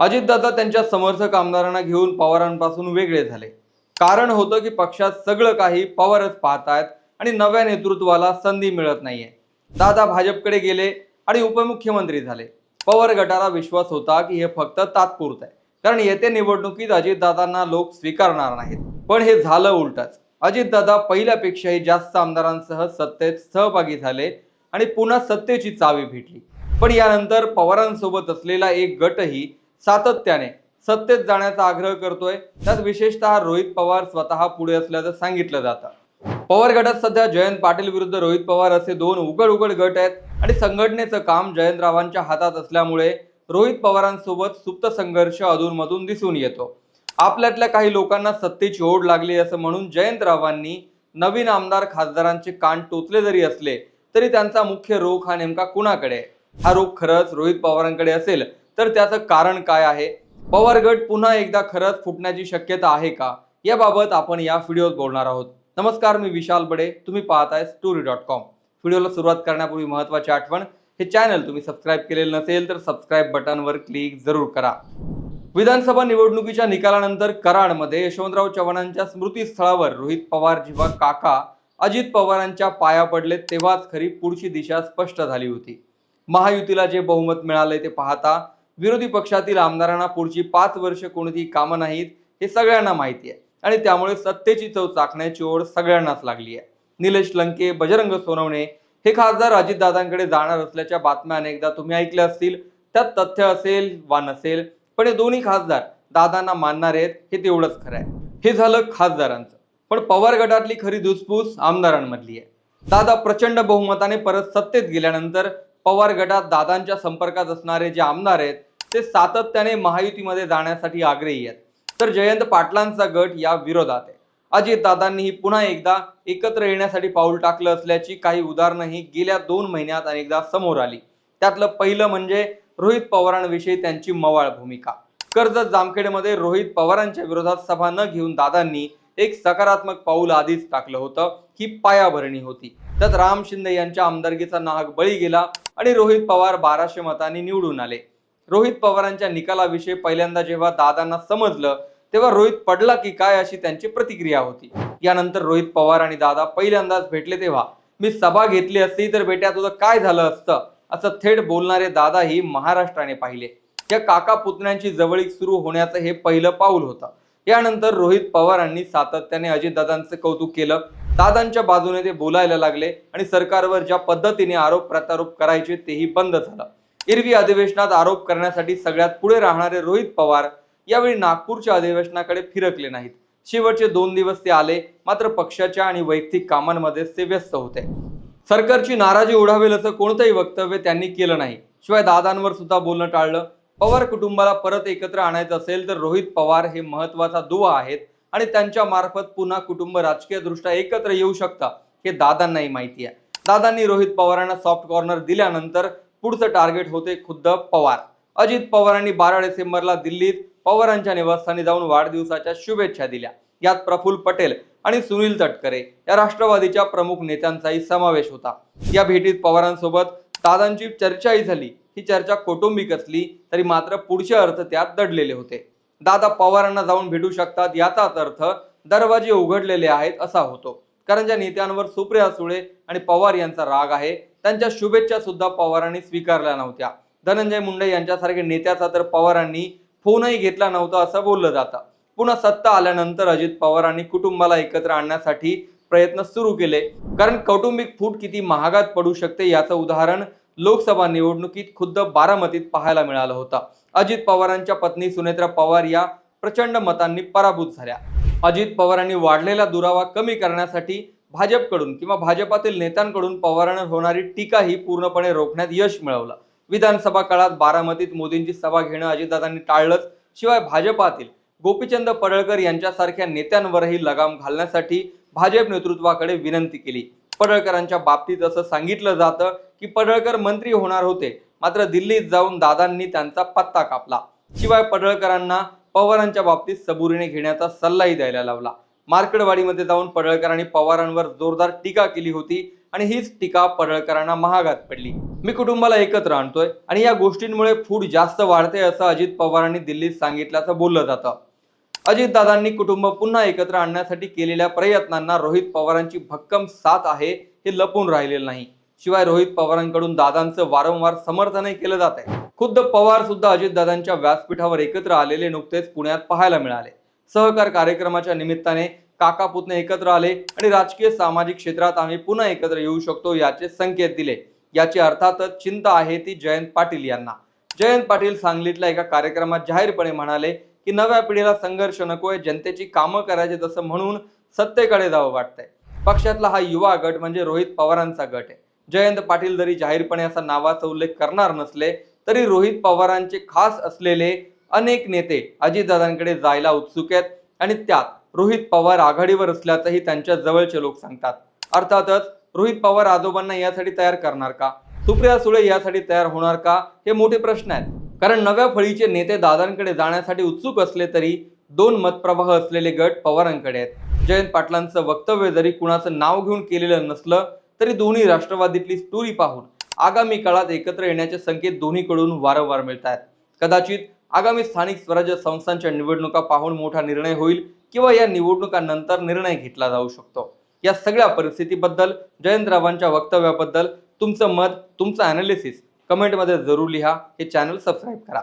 अजितदादा त्यांच्या समर्थक आमदारांना घेऊन पवारांपासून वेगळे झाले. कारण होतं की पक्षात सगळं काही पवारच पाहतायत आणि नव्या नेतृत्वाला संधी मिळत नाहीये. दादा भाजपकडे गेले आणि उपमुख्यमंत्री झाले. पवार गटाला विश्वास होता की हे फक्त तात्पुरत आहे. कारण येत्या निवडणुकीत अजितदादांना लोक स्वीकारणार नाहीत. पण हे झालं उलटच. अजितदादा पहिल्यापेक्षाही जास्त आमदारांसह सत्तेत सहभागी झाले आणि पुन्हा सत्तेची चावी भेटली. पण यानंतर पवारांसोबत असलेला एक गटही सातत्याने सत्तेत जाण्याचा आग्रह करतोय. त्यात विशेषतः रोहित पवार स्वतः पुढे असल्याचं सांगितलं जातं. पवार गटात सध्या जयंत पाटील विरुद्ध रोहित पवार असे दोन उघड उघड गट आहेत आणि संघटनेचं काम जयंतरावांच्या हातात असल्यामुळे रोहित पवारांसोबत सुप्त संघर्ष अधूनमधून दिसून येतो. आपल्यातल्या काही लोकांना सत्तेची ओढ लागली असं म्हणून जयंतरावांनी नवीन आमदार खासदारांचे कान टोचले जरी असले तरी त्यांचा मुख्य रोख हा नेमका कुणाकडे? हा रोख खरंच रोहित पवारांकडे असेल तर त्याचं कारण काय आहे? पवार गट पुन्हा एकदा खरंच फुटण्याची शक्यता आहे का? याबाबत आपण या व्हिडिओत बोलणार आहोत. नमस्कार मी विशाल बडे. तुम्ही पाहताय स्टोरी डॉट कॉम व्हिडिओला सुरुवात करण्यापूर्वी महत्त्वाची आठवण हे चॅनल तुम्ही सबस्क्राईब केलेलं नसेल तर सबस्क्राईब बटनवर क्लिक जरूर करा. विधानसभा निवडणुकीच्या निकालानंतर कराडमध्ये यशवंतराव चव्हाणांच्या स्मृतीस्थळावर रोहित पवार जेव्हा काका अजित पवारांच्या पाया पडले तेव्हाच खरी पुढची दिशा स्पष्ट झाली होती. महायुतीला जे बहुमत मिळाले ते पाहता विरोधी पक्षातील आमदारांना पुढची पाच वर्ष कोणती कामं नाहीत हे सगळ्यांना माहिती आहे. आणि त्यामुळे सत्तेची चव चाकण्याची ओढ सगळ्यांनाच लागली आहे. निलेश लंके बजरंग सोनवणे हे खासदार अजितदादांकडे जाणार असल्याच्या बातम्या अनेकदा तुम्ही ऐकल्या असतील. त्यात तथ्य असेल वा नसेल पण हे दोन्ही खासदार दादांना मानणार आहेत हे तेवढंच खरं आहे. हे झालं खासदारांचं. पण पवार गटातली खरी धुसफूस आमदारांमधली आहे. दादा प्रचंड बहुमताने परत सत्तेत गेल्यानंतर पवार गटात दादांच्या संपर्कात असणारे जे आमदार आहेत ते सातत्याने महायुतीमध्ये जाण्यासाठी आग्रही आहेत. तर जयंत पाटलांचा गट या विरोधात आहे. अजितदादांनीही पुन्हा एकदा एकत्र येण्यासाठी पाऊल टाकलं असल्याची काही उदाहरणंही गेल्या दोन महिन्यात अनेकदा समोर आली. त्यातलं पहिलं म्हणजे रोहित पवारांविषयी त्यांची मवाळ भूमिका. कर्जत जामखेडमध्ये रोहित पवारांच्या विरोधात सभा न घेऊन दादांनी एक सकारात्मक पाऊल आधीच टाकलं होतं. ही पायाभरणी होती. त्यात राम शिंदे यांच्या आमदारकीचा नाहक बळी गेला आणि रोहित पवार बाराशे मतांनी निवडून आले. रोहित पवारांच्या निकालाविषयी पहिल्यांदा जेव्हा दादांना समजलं तेव्हा रोहित पडला की काय अशी त्यांची प्रतिक्रिया होती. यानंतर रोहित पवार आणि दादा पहिल्यांदाच भेटले तेव्हा मी सभा घेतली असती तर बेट्या तुझं काय झालं असतं असं थेट बोलणारे दादाही महाराष्ट्राने पाहिले. या काका पुतण्यांची जवळीक सुरू होण्याचं हे पहिलं पाऊल होतं. यानंतर रोहित पवारांनी सातत्याने अजितदादांचं कौतुक केलं. दादांच्या बाजूने ते बोलायला लागले आणि सरकारवर ज्या पद्धतीने आरोप प्रत्यारोप करायचे तेही बंद झालं. एरवी अधिवेशनात आरोप करण्यासाठी सगळ्यात पुढे राहणारे रोहित पवार यावेळी नागपूरच्या अधिवेशनाकडे फिरकले नाहीत. शेवटचे दोन दिवस ते आले मात्र पक्षाच्या आणि वैयक्तिक कामांमध्ये ते व्यस्त होते. सरकारची नाराजी ओढावेल असं कोणतंही वक्तव्य त्यांनी केलं नाही. शिवाय दादांवर सुद्धा बोलणं टाळलं. पवार कुटुंबाला परत एकत्र आणायचं असेल तर रोहित पवार हे महत्त्वाचा दुवा आहेत आणि त्यांच्या मार्फत पुन्हा कुटुंब राजकीय दृष्ट्या एकत्र येऊ शकता हे दादांनाही माहिती आहे. दादांनी रोहित पवारांना सॉफ्ट कॉर्नर दिल्यानंतर पुढचं टार्गेट होते खुद्द पवार. अजित पवारांनी बारा डिसेंबरला दिल्लीत पवारांच्या निवासस्थानी जाऊन वाढदिवसाच्या शुभेच्छा दिल्या. यात प्रफुल्ल पटेल आणि सुनील तटकरे या राष्ट्रवादीच्या प्रमुख नेत्यांचाही समावेश होता. या भेटीत पवारांसोबत दादांची चर्चाही झाली. ही चर्चा कौटुंबिक असली तरी मात्र पुढचे अर्थ त्यात दडलेले होते. दादा पवारांना जाऊन भेटू शकतात याचाच अर्थ दरवाजे उघडलेले आहेत असा होतो. कारण ज्या नेत्यांवर सुप्रिया सुळे आणि पवार यांचा राग आहे त्यांच्या शुभेच्छा सुद्धा पवारांनी स्वीकारल्या नव्हत्या. धनंजय मुंडे यांच्यासारख्या नेत्याचा तर पवारांनी फोनही घेतला नव्हता असं बोललं जातं. पुन्हा सत्ता आल्यानंतर अजित पवारांनी कुटुंबाला एकत्र आणण्यासाठी प्रयत्न सुरू केले. कारण कौटुंबिक फूट किती महागात पडू शकते याचं उदाहरण लोकसभा निवडणुकीत खुद्द बारामतीत पाहायला मिळालं होतं. अजित पवारांच्या पत्नी सुनेत्रा पवार या प्रचंड मतांनी पराभूत झाल्या. अजित पवारांनी वाढलेला दुरावा कमी करण्यासाठी भाजपकडून किंवा भाजपातील नेत्यांकडून पवारांवर होणारी टीकाही पूर्णपणे रोखण्यात यश मिळवलं. विधानसभा काळात बारामतीत मोदींची सभा घेणं अजितदादांनी टाळलंच. शिवाय भाजपातील गोपीचंद पडळकर यांच्यासारख्या नेत्यांवरही लगाम घालण्यासाठी भाजप नेतृत्वाकडे विनंती केली. पडळकरांच्या बाबतीत असं सांगितलं जातं की पडळकर मंत्री होणार होते. मात्र दिल्लीत जाऊन दादांनी त्यांचा पत्ता कापला. शिवाय पडळकरांना पवारांच्या बाबतीत सबुरीने घेण्याचा सल्लाही द्यायला लावला. मार्कडवाडीमध्ये जाऊन पडळकर आणि पवारांवर जोरदार टीका केली होती आणि हीच टीका पडळकरांना महागात पडली. मी कुटुंबाला एकत्र आणतोय आणि या गोष्टींमुळे फूट जास्त वाढते असं अजित पवारांनी दिल्लीत सांगितल्याचं बोललं जातं. अजितदादांनी कुटुंब पुन्हा एकत्र आणण्यासाठी केलेल्या प्रयत्नांना रोहित पवारांची भक्कम साथ आहे हे लपून राहिलेलं नाही. शिवाय रोहित पवारांकडून दादांचं वारंवार समर्थनही केलं जात आहे खुद्द पवार सुद्धा अजितदादांच्या व्यासपीठावर एकत्र आलेले नुकतेच पुण्यात पाहायला मिळाले. सहकार कार्यक्रमाच्या निमित्ताने काका पुतणे एकत्र आले आणि राजकीय सामाजिक क्षेत्रात आम्ही पुन्हा एकत्र येऊ शकतो याचे संकेत दिले. याची अर्थातच चिंता आहे ती जयंत पाटील यांना. जयंत पाटील सांगलीतल्या एका कार्यक्रमात जाहीरपणे म्हणाले की नव्या पिढीला संघर्ष नकोय जनतेची कामं करायचे तसं म्हणून सत्तेकडे जावं वाटतंय. पक्षातला हा युवा गट म्हणजे रोहित पवारांचा गट आहे. जयंत पाटील जरी जाहीरपणे असा नावाचा उल्लेख करणार नसले तरी रोहित पवारांचे खास असलेले अनेक नेते अजितदादांकडे जायला उत्सुक आहेत आणि त्यात रोहित पवार आघाडीवर असल्याचंही त्यांच्या जवळचे लोक सांगतात. अर्थातच रोहित पवार आजोबांना यासाठी तयार करणार का? सुप्रिया सुळे यासाठी तयार होणार का? हे मोठे प्रश्न आहेत. कारण नव्या फळीचे नेते दादांकडे जाण्यासाठी उत्सुक असले तरी दोन मतप्रवाह असलेले गट पवारांकडे आहेत. जयंत पाटलांचं वक्तव्य जरी कुणाचं नाव घेऊन केलेलं नसलं तरी दोन्ही राष्ट्रवादीतली स्टोरी पाहून आगामी काळात एकत्र येण्याचे संकेत दोन्हीकडून वारंवार मिळत आहेत कदाचित आगामी स्थानिक स्वराज्य संस्थांच्या निवडणुका पाहून मोठा निर्णय होईल किंवा या निवडणुकांनंतर निर्णय घेतला जाऊ शकतो. या सगळ्या परिस्थितीबद्दल जयंतरावांच्या वक्तव्याबद्दल तुमचं मत तुमचं अनालिसिस कमेंटमध्ये जरूर लिहा. हे चॅनल सबस्क्राईब करा.